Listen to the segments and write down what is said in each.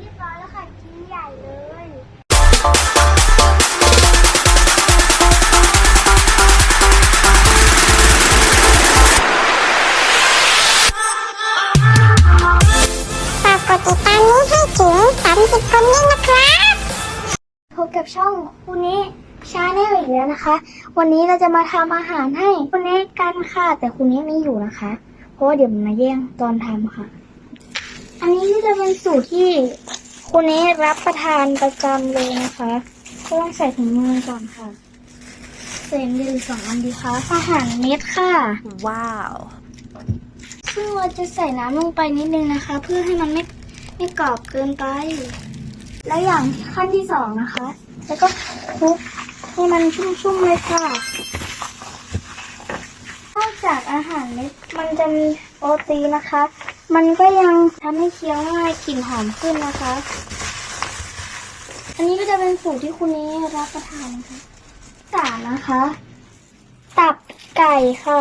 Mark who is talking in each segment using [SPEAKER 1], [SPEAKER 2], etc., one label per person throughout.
[SPEAKER 1] เรียบร้อยแล้วค่ะชิ้นใหญ่เลย
[SPEAKER 2] ฝากกดติดตามนี้ให้ถึง30คนด้วยนะครับ
[SPEAKER 1] พบกับช่องคุณเนชาแนลอีกแล้วนะคะ วันนี้เราจะมาทำอาหารให้คุณเนกันค่ะ แต่คุณเนไม่อยู่นะคะ เพราะว่าเดี๋ยวมันมาแย่งตอนทำค่ะ อันนี้ก็จะเป็นสูตรที่ คุณเนรับประทานประจำเลยนะคะก็ต้องใส่ถุงมือก่อนค่ะใส่เดือสองอันดีคะอาหารเม็ดค่ะ
[SPEAKER 3] ว้าว
[SPEAKER 1] ซึ่งเราจะใส่น้ำลงไปนิดนึงนะคะ เพื่อให้มันไม่ไม่กรอบเกินไป แล้วอย่างขั้นที่สองนะคะ แล้วก็คลุกให้มันชุ่มๆเลยค่ะนอกจากอาหารเม็ดมันจะมีโปรตีนนะคะ มันก็ยังทำให้เคี้ยวง่ายกลิ่นหอมขึ้นนะคะ อันนี้ก็จะเป็นสูตรที่คุณนี้รับประทานนะคะสามนะคะ ตับไก่ค่ะ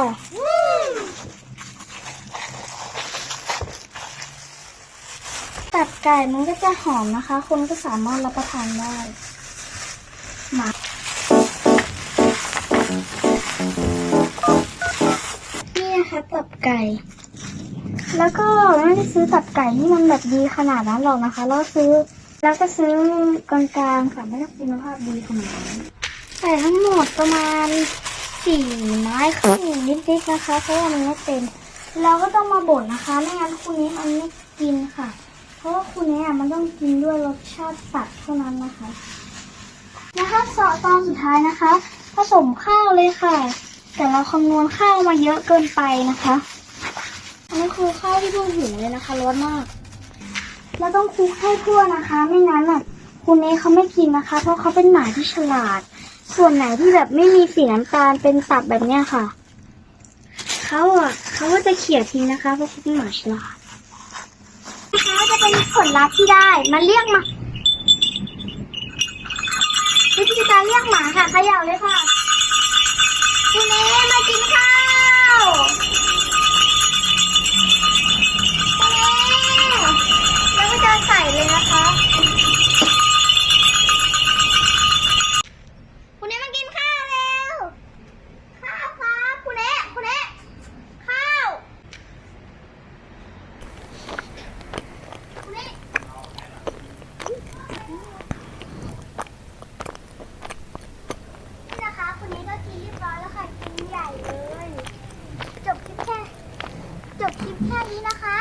[SPEAKER 1] ตับไก่มันก็จะหอมนะคะ คนก็สามารถรับประทานได้หมานี่นะคะตับไก่ แล้วก็ไม่ได้ซื้อตับไก่ที่มันแบบดีขนาดนั้นหรอกนะคะแล้วซื้อ แล้วก็ซื้อกลางๆค่ะ ไม่ได้คุณภาพดีขนาดนั้นใส่ทั้งหมดประมาณสี่ไม้ครึ่งนิดๆนะคะ เพราะว่ามันไม่เต็ม เราก็ต้องมาบดนะคะ ไม่งั้นคุณนี้มันไม่กินค่ะ เพราะว่าคุณเนี่ยมันต้องกินด้วยรสชาติสัตว์เท่านั้นนะคะ นะคะสอตอนสุดท้ายนะคะ ผสมข้าวเลยค่ะ แต่เราคำนวณข้าวมาเยอะเกินไปนะคะอันนี้คือข้าวที่เพิ่งหุงเลยนะคะร้อนมาก แล้วต้องคลุกให้ทั่วนะคะ ไม่งั้นอะคุณเนเขาไม่กินนะคะ เพราะเขาเป็นหมาที่ฉลาด ส่วนไหนที่แบบไม่มีสีน้ำตาลเป็นตับแบบเนี้ยค่ะเขาอะเขาก็จะเขี่ยทิ้งนะคะเพราะเขาเป็นหมาฉลาดนะคะจะเป็นผลลัพธ์ที่ได้มาเรียกมาวิธีการเรียกหมาค่ะเขย่าเลยค่ะ ลิปแค่นี้นะคะ